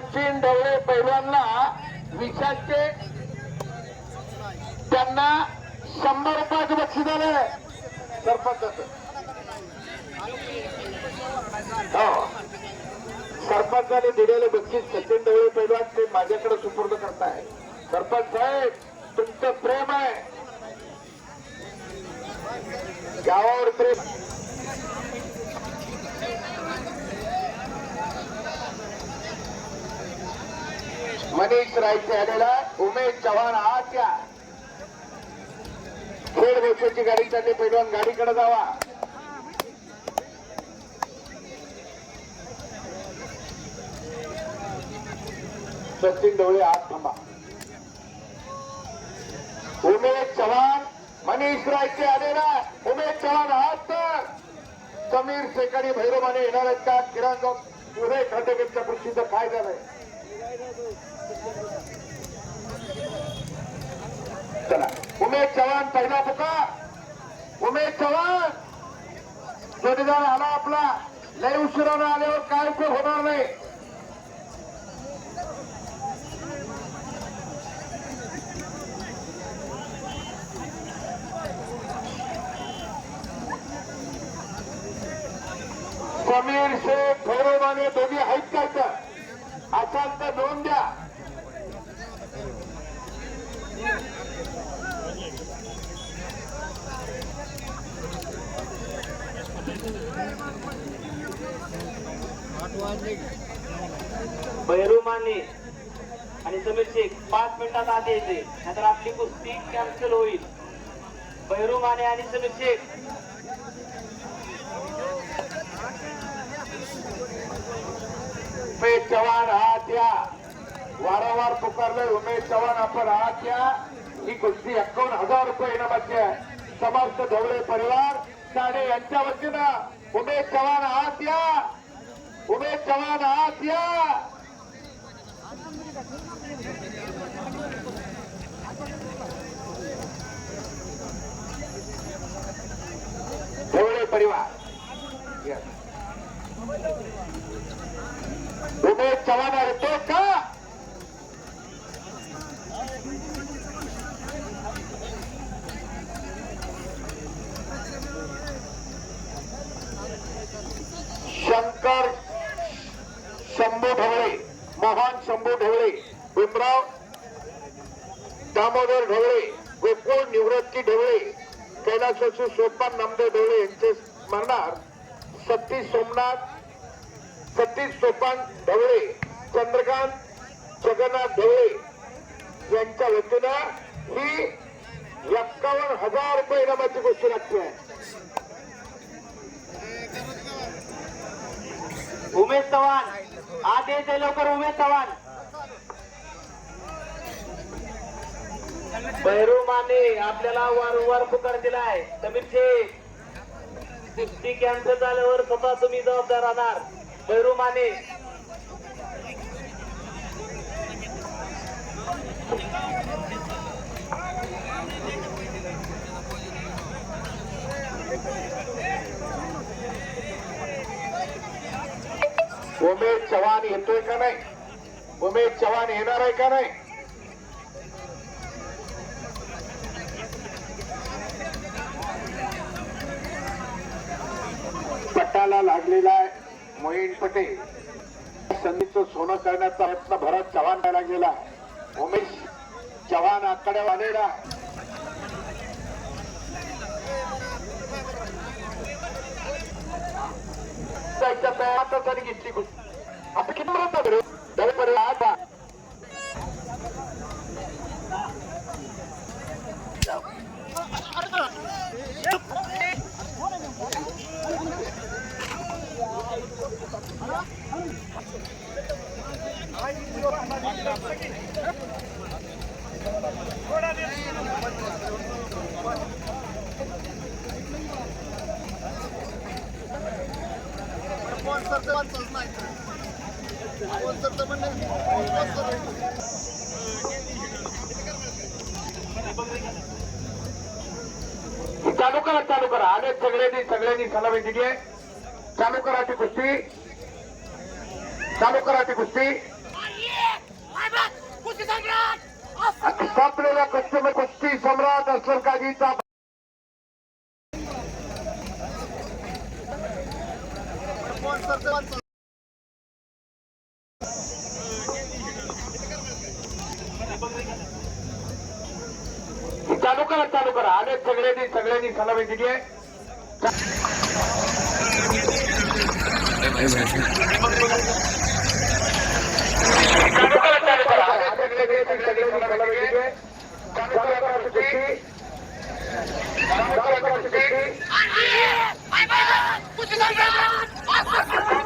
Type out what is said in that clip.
सचिन ढवळे पैलवानला विचारते त्यांना शंभर रुपयाचं बक्षीस आलं सरपंच हो. सरपंचाने दिलेले बक्षीस सचिन ढवळे पैलवान ते माझ्याकडे सुपूर्द करताय सरपंच साहेब तुमचं प्रेम आहे. गावावर प्रेम मनीष रायचे आलेला उमेश चव्हाण हा त्या खेड गोष्टीची गाडी त्यांनी पेटवून गाडीकडे जावा. सचिन ढवळे आत थांबा. उमेश चव्हाण मनीष रायचे आलेला उमेश चव्हाण आत तर. समीर शेकाडी भैरवाने येणार आहेत का? किरण उदय खांडेकरच्या कृषीचं काय झालंय? चला. उमेश चव्हाण पहिला पुकार. उमेश चव्हाण. जोडीदार आला आपला. लय उशिरानं आल्यावर काय उपयोग होणार नाही. समीर शेख भैरवाने दोघी आहेत का इथं? असाल तर दोन द्या. भैरूमाने आणि समीर शेख पाच मिनिटात आधी येते नंतर आपली कुस्ती कॅन्सल होईल. भैरूमाने आणि समीर शेख. चव्हाण हात द्या वारंवार पुकारले उमेश चव्हाण आपण हात द्या ही कुस्ती एकावन्न हजार रुपये इनामाची आहे. समर्थ ढवळे परिवार साडे यांच्या वतीनं उमेश चव्हाण हात द्या उमेश चव्हाण हात द्या ढवळे परिवार Yes. उमेश चव्हाण का? शंकर शंभू ढवळे मोहन शंभू ढवळे भीमराव दामोदर ढवळे गोकुळ निवृत्ती ढवळे कैलासवासी सोपान नामदेव ढवळे यांचे स्मरणार सतीश सोमनाथ सतीश सोपान ढवळे चंद्रकांत जगन्नाथ ढवळे यांच्या वतीनं ही एक्कावन्न हजार रुपये इनामाची गोष्टी लागते. उमेश चव्हाण. आत येते लवकर उमेश चव्हाण. भैरूमाने आपल्याला वारंवार पुकार दिलाय. समीर शेख कुस्ती कॅन्सल झाल्यावर स्वतः तुम्ही जबाबदार राहणार. भैरूमाने उमेश चव्हाण येतोय का नाही? उमेश चव्हाण येणार आहे का नाही? पट्टाला लागलेला आहे मोहीन पटेल. संधीचं सोनं करण्याचा प्रयत्न भरत चव्हाण करायला गेला उमेश चव्हाण आकडे आलेला त्याच्या तयारातच घेतली गोष्ट. चालू करा चालू करा. आले सगळ्यांनी सगळ्यांनी सलामी दिली आहे. चालू करा ती कुस्ती. चालू करा ती कुस्ती. संपलेल्या कुस्ती कुस्ती सम्राट असलम चालू करा चालू करा. अनेक सगळ्यांनी सगळ्यांनी सलामी दिली आहे Ha ha ha ha!